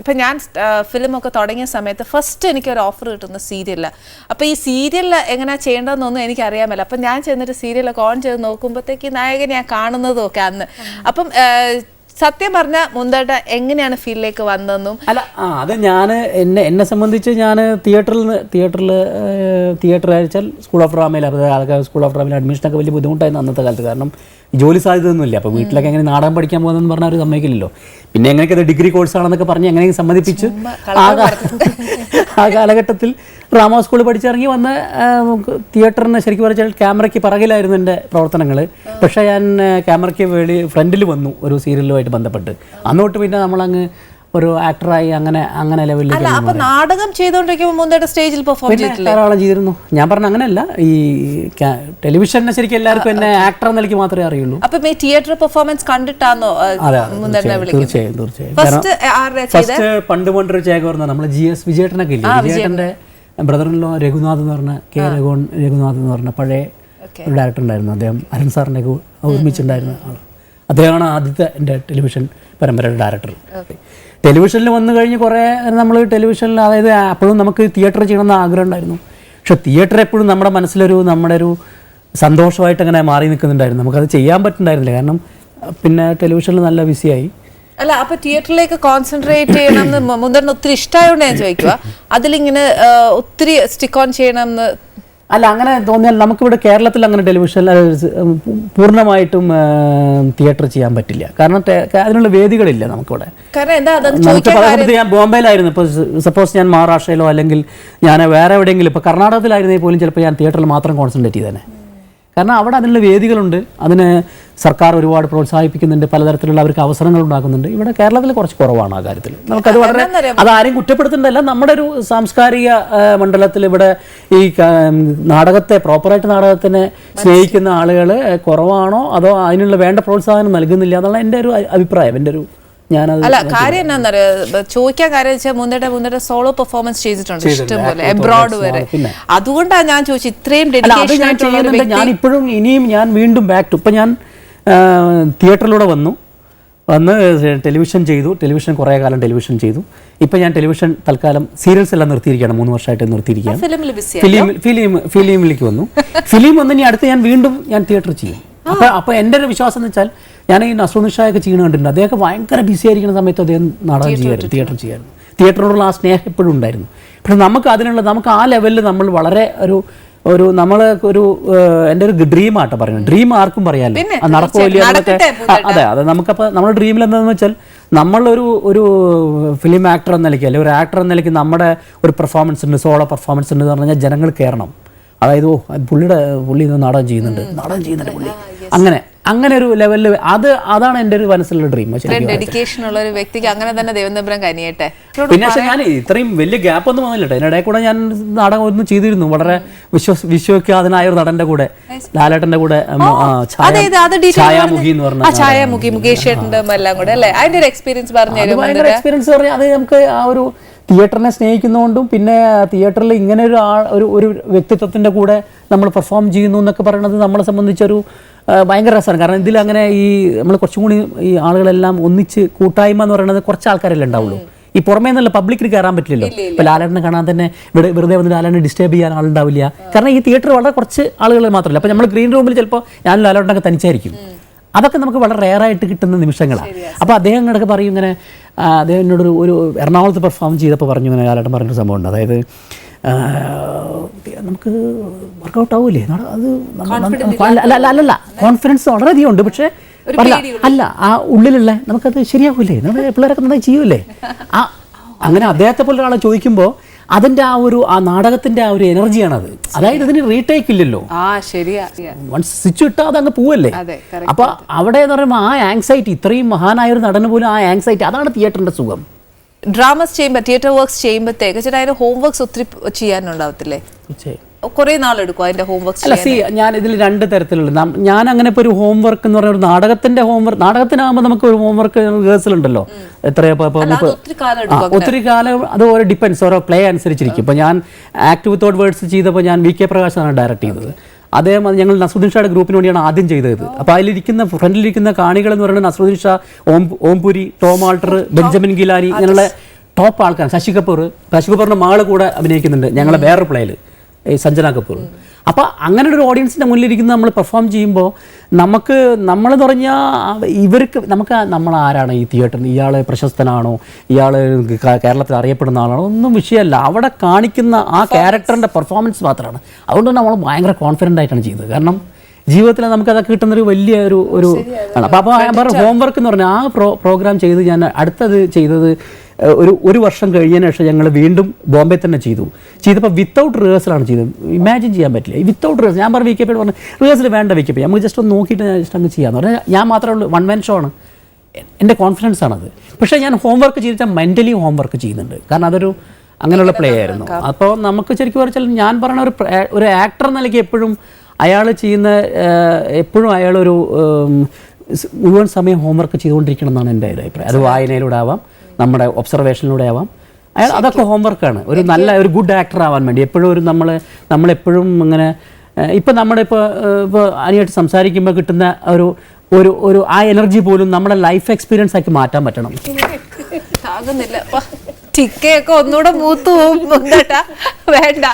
ഇപ്പം ഞാൻ ഫിലിമൊക്കെ തുടങ്ങിയ സമയത്ത് ഫസ്റ്റ് എനിക്ക് ഒരു ഓഫർ കിട്ടുന്ന സീരിയലിൽ അപ്പോൾ ഈ സീരിയലിൽ എങ്ങനെയാ ചെയ്യേണ്ടതെന്നൊന്നും എനിക്ക് അറിയാമല്ല അപ്പം ഞാൻ ചെന്നിട്ട് സീരിയലൊക്കെ ഓൺ ചെയ്ത് നോക്കുമ്പോഴത്തേക്ക് നായകനെ ഞാൻ കാണുന്നതും ഒക്കെ അന്ന്. അപ്പം സത്യം പറഞ്ഞ മുന്തേട്ട എങ്ങനെയാണ് ഫീൽഡിലേക്ക് വന്നതെന്നും? അല്ല ആ അത് ഞാൻ എന്നെ എന്നെ സംബന്ധിച്ച് ഞാൻ തിയേറ്ററിൽ നിന്ന് തിയേറ്ററിൽ തിയേറ്റർ അയച്ചാൽ സ്കൂൾ ഓഫ് ഡ്രാമയിൽ സ്കൂൾ ഓഫ് ഡ്രാമയിൽ അഡ്മിഷനൊക്കെ വലിയ ബുദ്ധിമുട്ടായിരുന്നു അന്നത്തെ കാലത്ത്. കാരണം ജോലി സാധ്യതയൊന്നുമില്ല. അപ്പോൾ വീട്ടിലൊക്കെ എങ്ങനെ നാടകം പഠിക്കാൻ പോകുന്നതെന്ന് പറഞ്ഞാൽ അവർ സമ്മതിക്കില്ലല്ലോ. പിന്നെ എങ്ങനെയൊക്കെ അത് ഡിഗ്രി കോഴ്സാണെന്നൊക്കെ പറഞ്ഞ് എങ്ങനെയും സമ്മതിപ്പിച്ച് ആ ആ കാലഘട്ടത്തിൽ ഡ്രാമ സ്കൂളിൽ പഠിച്ചിറങ്ങി വന്ന് തിയേറ്ററിന് ശരിക്കും പറഞ്ഞാൽ ക്യാമറയ്ക്ക് പിറകിലായിരുന്നു എന്റെ പ്രവർത്തനങ്ങൾ പക്ഷേ ഞാൻ ക്യാമറയ്ക്ക് വേണ്ടി ഫ്രണ്ടിൽ വന്നു ഒരു സീരിയലുമായിട്ട് ബന്ധപ്പെട്ട്. അന്നോട്ട് പിന്നെ നമ്മളങ്ങ് ഒരു ആക്ടറായി അങ്ങനെ അങ്ങനെ ലെവലിലേക്ക് അല്ല അപ്പൊ നാടകം ചെയ്തുകൊണ്ടിരിക്കുമ്പോൾ മുന്തേട്ട സ്റ്റേജിൽ പെർഫോം പിന്നെ ധാരാളം ചെയ്തിരുന്നു. ഞാൻ പറഞ്ഞ അങ്ങനെയല്ല ഈ ടെലിവിഷനെ ശരിക്കും എല്ലാവർക്കും എന്നെ ആക്ടർ എന്ന നിലയ്ക്ക് മാത്രമേ അറിയുള്ളൂ. അപ്പം ഈ തിയേറ്റർ പെർഫോമൻസ് കണ്ടിട്ടാണോ തീർച്ചയായും തീർച്ചയായും ഫസ്റ്റ് പണ്ട് പണ്ടൊരു പറഞ്ഞ നമ്മൾ ജി എസ് വിജയേട്ടനൊക്കെ ഇല്ലേ? വിജയേട്ടന്റെ ബ്രദറിലോ രഘുനാഥ് എന്ന് പറഞ്ഞ കെ രഘുനാഥ് എന്ന് പറഞ്ഞ പഴയ ഡയറക്ടർ ഉണ്ടായിരുന്നു. അദ്ദേഹം അരുൺ സാറിനെ ഒരുമിച്ചുണ്ടായിരുന്ന ആൾ അദ്ദേഹമാണ് ആദ്യത്തെ എന്റെ ടെലിവിഷൻ പരമ്പരയുടെ ഡയറക്ടർ. ടെലിവിഷനിൽ വന്നു കഴിഞ്ഞ് കുറേ നമ്മൾ ടെലിവിഷനിൽ അതായത് അപ്പോഴും നമുക്ക് തിയേറ്റർ ചെയ്യണമെന്ന് ആഗ്രഹം ഉണ്ടായിരുന്നു. പക്ഷെ തിയേറ്റർ എപ്പോഴും നമ്മുടെ മനസ്സിലൊരു നമ്മുടെ ഒരു സന്തോഷമായിട്ട് അങ്ങനെ മാറി നിൽക്കുന്നുണ്ടായിരുന്നു. നമുക്കത് ചെയ്യാൻ പറ്റുന്നുണ്ടായിരുന്നില്ല. കാരണം പിന്നെ ടെലിവിഷനിൽ നല്ല ബിസിയായി. അല്ല അപ്പൊ തിയേറ്ററിലേക്ക് കോൺസെൻട്രേറ്റ് ചെയ്യണം എന്ന് മുതിർന്ന ഒത്തിരി ഇഷ്ടമായോണ്ട് ഞാൻ ചോദിക്കുക അതിലിങ്ങനെ ഒത്തിരി സ്റ്റിക്ക് ഓൺ ചെയ്യണം എന്ന് അല്ല അങ്ങനെ തോന്നിയാൽ നമുക്കിവിടെ കേരളത്തിൽ അങ്ങനെ ടെലിവിഷൻ പൂർണമായിട്ടും തിയേറ്റർ ചെയ്യാൻ പറ്റില്ല. കാരണം അതിനുള്ള വേദികളില്ല നമുക്കിവിടെ. നമുക്ക് ഞാൻ ബോംബെയിലായിരുന്നു. ഇപ്പോൾ സപ്പോസ് ഞാൻ മഹാരാഷ്ട്രയിലോ അല്ലെങ്കിൽ ഞാൻ വേറെ എവിടെയെങ്കിലും ഇപ്പോൾ കർണാടകത്തിലായിരുന്നെങ്കിൽ പോലും ചിലപ്പോൾ ഞാൻ തിയേറ്ററിൽ മാത്രം കോൺസെൻട്രേറ്റ് ചെയ്തേനെ. കാരണം അവിടെ അതിനുള്ള വേദികളുണ്ട്. അതിന് സർക്കാർ ഒരുപാട് പ്രോത്സാഹിപ്പിക്കുന്നുണ്ട്. പലതരത്തിലുള്ള അവർക്ക് അവസരങ്ങൾ ഉണ്ടാക്കുന്നുണ്ട്. ഇവിടെ കേരളത്തിൽ കുറച്ച് കുറവാണ് ആ കാര്യത്തിൽ. നമുക്കത് വളരെ അതാരും കുറ്റപ്പെടുത്തുന്നുണ്ടല്ല നമ്മുടെ ഒരു സാംസ്കാരിക മണ്ഡലത്തിൽ ഇവിടെ ഈ നാടകത്തെ പ്രോപ്പറായിട്ട് നാടകത്തിനെ സ്നേഹിക്കുന്ന ആളുകൾ കുറവാണോ? അതോ അതിനുള്ള വേണ്ട പ്രോത്സാഹനം നൽകുന്നില്ല എന്നുള്ള എന്റെ ഒരു അഭിപ്രായം എന്റെ ഒരു ഞാനത് അല്ല കാര്യം എന്താണെന്നറിയോ ചോദിക്കാൻ കാര്യം വെച്ചാൽ മുന്നേറ്റ മുന്നേറ്റ സോളോ പെർഫോമൻസ് ചെയ്തിട്ടുണ്ട്. ഇഷ്ടം പോലെ എബ്രോഡ് വരെ. അതുകൊണ്ടാണ് ഞാൻ ചോദിച്ചത് ഇത്രയും ഡെഡിക്കേഷൻ ഞാൻ ചെയ്യുന്നുണ്ട്. ഞാൻ ഇപ്പോഴും ഇനിയും ഞാൻ വീണ്ടും ബാക്ക് ടു ഇപ്പം ഞാൻ തിയേറ്ററിലൂടെ വന്നു. വന്ന് ടെലിവിഷൻ ചെയ്തു. ടെലിവിഷൻ കുറേ കാലം ടെലിവിഷൻ ചെയ്തു. ഇപ്പം ഞാൻ ടെലിവിഷൻ തൽക്കാലം സീരിയൽസ് എല്ലാം നിർത്തിയിരിക്കുകയാണ്. മൂന്ന് വർഷമായിട്ട് നിർത്തിയിരിക്കുകയാണ്. ഫിലിം ഫിലിം ഫിലിമിലേക്ക് വന്നു. ഫിലിം വന്ന് ഇനി അടുത്ത് ഞാൻ വീണ്ടും ഞാൻ തിയേറ്റർ ചെയ്യും. അപ്പോൾ അപ്പൊ എന്റെ ഒരു വിശ്വാസം എന്ന് വെച്ചാൽ ഞാൻ ഈ നസുനിഷായൊക്കെ ചെയ്യണ കണ്ടിട്ടുണ്ട്. അദ്ദേഹം ഭയങ്കര ബിസി ആയിരിക്കുന്ന സമയത്ത് അദ്ദേഹം നാടകം ചെയ്യായിരുന്നു തിയേറ്റർ ചെയ്യായിരുന്നു തിയേറ്ററിനോടുള്ള ആ സ്നേഹം എപ്പോഴും ഉണ്ടായിരുന്നു. പക്ഷെ നമുക്ക് അതിനുള്ള നമുക്ക് ആ ലെവലിൽ നമ്മൾ വളരെ ഒരു ഒരു നമ്മളെ ഒരു എന്റെ ഒരു ഡ്രീം ആട്ടോ പറയുന്നത്. ഡ്രീം ആർക്കും പറയാമല്ലോ നടക്കോ ഇല്ലയോ അതെ അതെ നമുക്കപ്പോൾ നമ്മുടെ ഡ്രീമിൽ എന്താണെന്ന് വെച്ചാൽ നമ്മളൊരു ഒരു ഫിലിം ആക്ടർ എന്ന നിലയ്ക്ക് അല്ലെങ്കിൽ ഒരു ആക്ടർ എന്ന നിലയ്ക്ക് നമ്മുടെ ഒരു പെർഫോമൻസ് ഉണ്ട് സോളോ പെർഫോമൻസ് ഉണ്ട് എന്ന് പറഞ്ഞു കഴിഞ്ഞാൽ ജനങ്ങൾ കയറണം അതായത് ഓ പുള്ളിയുടെ പുള്ളി ഇന്ന് നാടകം ചെയ്യുന്നുണ്ട്. നാടകം ചെയ്യുന്നുണ്ട് പുള്ളി. അങ്ങനെ അങ്ങനെ ഒരു ലെവലിൽ അത് അതാണ് എന്റെ ഒരു മനസ്സിലുള്ള ഡ്രീം ഡെഡിക്കേഷൻ ഉള്ള ഒരു വ്യക്തിക്ക് അങ്ങനെ തന്നെ ദേവനപുരം കനിയട്ടെ. പിന്നെ പക്ഷേ ഞാൻ ഇത്രയും വലിയ ഗ്യാപ്പ് ഒന്നും വന്നില്ല ഇതിനിടയിൽ കൂടെ ഞാൻ നാടകം ഒന്നും ചെയ്തിരുന്നു. വളരെ വിശ്വസ് വിശ്വവിഖ്യാതനായ ഒരു നടന്റെ കൂടെ ലാലേട്ടന്റെ കൂടെ ഛായാമുഖി എന്ന് പറഞ്ഞ ഛായാമുഖി മുകേഷ് എല്ലാം കൂടെ അല്ലേ? അതിന്റെ ഒരു എക്സ്പീരിയൻസ് പറഞ്ഞു എക്സ്പീരിയൻസ് പറഞ്ഞാൽ അത് നമുക്ക് ആ ഒരു തിയേറ്ററിനെ സ്നേഹിക്കുന്നതുകൊണ്ടും പിന്നെ തിയേറ്ററിൽ ഇങ്ങനെ ഒരു ആൾ ഒരു ഒരു വ്യക്തിത്വത്തിന്റെ കൂടെ നമ്മൾ പെർഫോം ചെയ്യുന്നു എന്നൊക്കെ പറയുന്നത് നമ്മളെ സംബന്ധിച്ചൊരു ആ, ഭയങ്കര രസമാണ്. കാരണം ഇതിൽ അങ്ങനെ ഈ നമ്മൾ കുറച്ചും കൂടി ഈ ആളുകളെല്ലാം ഒന്നിച്ച് കൂട്ടായ്മ എന്ന് പറയുന്നത് കുറച്ച് ആൾക്കാരല്ലേ ഉണ്ടാവുള്ളൂ. ഈ പുറമേ നല്ല പബ്ലിക്കിന് കയറാൻ പറ്റില്ലല്ലോ. ഇപ്പൊ ലാലേട്ടനെ കാണാൻ തന്നെ ഇവിടെ വെറുതെ വന്ന് ലാലേട്ടനെ ഡിസ്റ്റർബ് ചെയ്യാൻ ആളുണ്ടാവില്ല. കാരണം ഈ തിയേറ്റർ വളരെ കുറച്ച് ആളുകൾ മാത്രമല്ല. അപ്പൊ നമ്മൾ ഗ്രീൻ റൂമിൽ ചിലപ്പോൾ ഞാൻ ലാലേട്ടനൊക്കെ തനിച്ചായിരിക്കും. അതൊക്കെ നമുക്ക് വളരെ റെയറായിട്ട് കിട്ടുന്ന നിമിഷങ്ങളാണ് അപ്പോൾ അദ്ദേഹം ഇടയ്ക്ക് പറയും ഇങ്ങനെ ആ, അദ്ദേഹം എന്നോടൊരു ഒരു എറണാകുളത്ത് പെർഫോം ചെയ്തപ്പോൾ പറഞ്ഞു ഇങ്ങനെ കാലഘട്ടം പറഞ്ഞൊരു സംഭവമുണ്ട്. അതായത് നമുക്ക് വർക്കൗട്ട് ആവൂലേ? അത് അല്ല അല്ല അല്ല കോൺഫിഡൻസ് വളരെയധികം ഉണ്ട്. പക്ഷേ അല്ല അല്ല ആ ഉള്ളിലുള്ള നമുക്കത് ശരിയാവൂലേ? നമ്മുടെ പിള്ളേരൊക്കെ നന്നായി ചെയ്യൂലേ ആ അങ്ങനെ അദ്ദേഹത്തെ പോലെ ഒരാളെ ചോദിക്കുമ്പോൾ അതിന്റെ ആ ഒരു ആ നാടകത്തിന്റെ ആ ഒരു എനർജിയാണത്. അതായത് ഇതിന് റീടേക്ക് ഇല്ലല്ലോ. ആ ശരിയാ വൺസ് സ്വിച്ച് ഇട്ടാൽ അത് അങ്ങ് പോവല്ലേ? അപ്പൊ അവിടെ എന്ന് പറയുമ്പോൾ ആ ആങ്സൈറ്റി ഇത്രയും മഹാനായ ഒരു നടന് പോലും ആ ആങ്സൈറ്റി അതാണ് തിയേറ്ററിന്റെ സുഖം. ഡ്രാമസ് ചെയ്യുമ്പോൾ തിയേറ്റർ വർക്ക്സ് ചെയ്യുമ്പോഴത്തേക്ക് ചേട്ടാ അതിന്റെ ഹോം വർക്ക്സ് ഒത്തിരി ചെയ്യാനുണ്ടാവത്തില്ലേ? തീർച്ചയായും. കുറെ നാളെടുക്കും അതിന്റെ ഹോംവർക്ക് അല്ല സി ഞാൻ ഇതിൽ രണ്ട് തരത്തിലുള്ള ഞാൻ അങ്ങനെ ഇപ്പോൾ ഒരു ഹോംവർക്ക് എന്ന് പറഞ്ഞ ഒരു നാടകത്തിന്റെ ഹോംവർക്ക് നാടകത്തിനാകുമ്പോൾ നമുക്ക് ഒരു ഹോംവർക്ക് റിഹേഴ്സൽ ഉണ്ടല്ലോ. എത്രയാ ഇപ്പൊ- ഇപ്പൊ ഒത്തിരി കാലം അത് ഓരോ ഡിപ്പെൻസ് ഓരോ പ്ലേ അനുസരിച്ചിരിക്കും. ഇപ്പോൾ ഞാൻ ആക്ട് വിത്തൗട്ട് വേർഡ്സ് ചെയ്തപ്പോൾ ഞാൻ വി കെ പ്രകാശാണ് ഡയറക്റ്റ് ചെയ്തത്. അദ്ദേഹം അത് ഞങ്ങൾ നസറുദ്ദീൻ ഷായുടെ ഗ്രൂപ്പിന് വേണ്ടിയാണ് ആദ്യം ചെയ്തത്. അപ്പോൾ അതിലിരിക്കുന്ന ഫ്രണ്ടിലിരിക്കുന്ന കാണികൾ എന്ന് പറയുന്നത് Naseeruddin Shah Om Om Puri Tom Alter Benjamin Gilani ഇങ്ങനെയുള്ള ടോപ്പ് ആൾക്കാർ ശശി കപൂർ ശശി കപൂറിന്റെ മകൾ കൂടെ അഭിനയിക്കുന്നുണ്ട് ഞങ്ങളെ വേറൊരു പ്ലേയിൽ സഞ്ജന കപൂർ. അപ്പോൾ അങ്ങനെ ഒരു ഓഡിയൻസിന്റെ മുന്നിലിരിക്കുന്ന നമ്മൾ പെർഫോം ചെയ്യുമ്പോൾ നമുക്ക് നമ്മൾ പറഞ്ഞാൽ ഇവർക്ക് നമുക്ക് നമ്മൾ ആരാണ് ഈ തിയേറ്ററിൽ ഇയാൾ പ്രശസ്തനാണോ? ഇയാൾ കേരളത്തിൽ അറിയപ്പെടുന്ന ആളാണോ? ഒന്നും വിഷയമല്ല. അവിടെ കാണിക്കുന്ന ആ ക്യാരക്ടറിന്റെ പെർഫോമൻസ് മാത്രമാണ് അതുകൊണ്ട് നമ്മൾ ഭയങ്കര കോൺഫിഡന്റ് ആയിട്ടാണ് ചെയ്തത് കാരണം ജീവിതത്തിൽ നമുക്ക് അതൊക്കെ കിട്ടുന്നൊരു വലിയ ഒരു ഒരു അപ്പോൾ അപ്പോൾ ഹോംവർക്ക് എന്ന് പറഞ്ഞാൽ ആ പ്രോ പ്രോഗ്രാം ചെയ്ത് ഞാൻ അടുത്തത് ചെയ്തത് ഒരു ഒരു വർഷം കഴിഞ്ഞതിന് ശേഷം ഞങ്ങൾ വീണ്ടും ബോംബെ തന്നെ ചെയ്തു. ചെയ്തപ്പോൾ വിത്തൗട്ട് റിഹേഴ്സലാണ് ചെയ്തത്. ഇമാജിൻ ചെയ്യാൻ പറ്റില്ല. വിത്തൗട്ട് റിഹേഴ്സൽ ഞാൻ പറഞ്ഞു വിക്കപ്പ് പറഞ്ഞു റിഹേഴ്സൽ വേണ്ട വിക്കപ്പ് നമുക്ക് ജസ്റ്റ് ഒന്ന് നോക്കിയിട്ട് ഞാൻ ജസ്റ്റ് അങ്ങ് ചെയ്യാന്ന് പറഞ്ഞാൽ ഞാൻ മാത്രമേ ഉള്ളൂ. വൺ മാൻ ഷോ ആണ്. എന്റെ കോൺഫിഡൻസ് ആണത്. പക്ഷേ ഞാൻ ഹോംവർക്ക് ചെയ്തിട്ട് മെന്റലി ഹോംവർക്ക് ചെയ്യുന്നുണ്ട്. കാരണം അതൊരു അങ്ങനെയുള്ള പ്ലേ ആയിരുന്നു. അപ്പോൾ നമുക്ക് ശരിക്കും പറഞ്ഞാൽ ഞാൻ പറഞ്ഞ ഒരു ഒരു ആക്ടർ നിലയ്ക്ക് എപ്പോഴും അയാൾ ചെയ്യുന്ന എപ്പോഴും അയാളൊരു മുഴുവൻ സമയം ഹോംവർക്ക് ചെയ്തുകൊണ്ടിരിക്കണം എന്നാണ് എന്റെ ഒരു അഭിപ്രായം. അത് വായനയിലൂടെ ആവാം. നമ്മുടെ ഒബ്സർവേഷനിലൂടെ ആവാം അയാൾ അതൊക്കെ ഹോംവർക്കാണ് ഒരു നല്ല ഒരു ഗുഡ് ആക്ടർ ആവാൻ വേണ്ടി. എപ്പോഴും ഒരു നമ്മൾ നമ്മളെപ്പോഴും ഇങ്ങനെ ഇപ്പം നമ്മുടെ ഇപ്പോൾ ഇപ്പോൾ അനിയായിട്ട് സംസാരിക്കുമ്പോൾ കിട്ടുന്ന ഒരു ഒരു ഒരു ആ എനർജി പോലും നമ്മുടെ ലൈഫ് എക്സ്പീരിയൻസ് ആക്കി മാറ്റാൻ പറ്റണം. ആകുന്നില്ല. ടിക്കയൊക്കെ ഒന്നുകൂടെ മൂത്തു പോകും. വേണ്ട.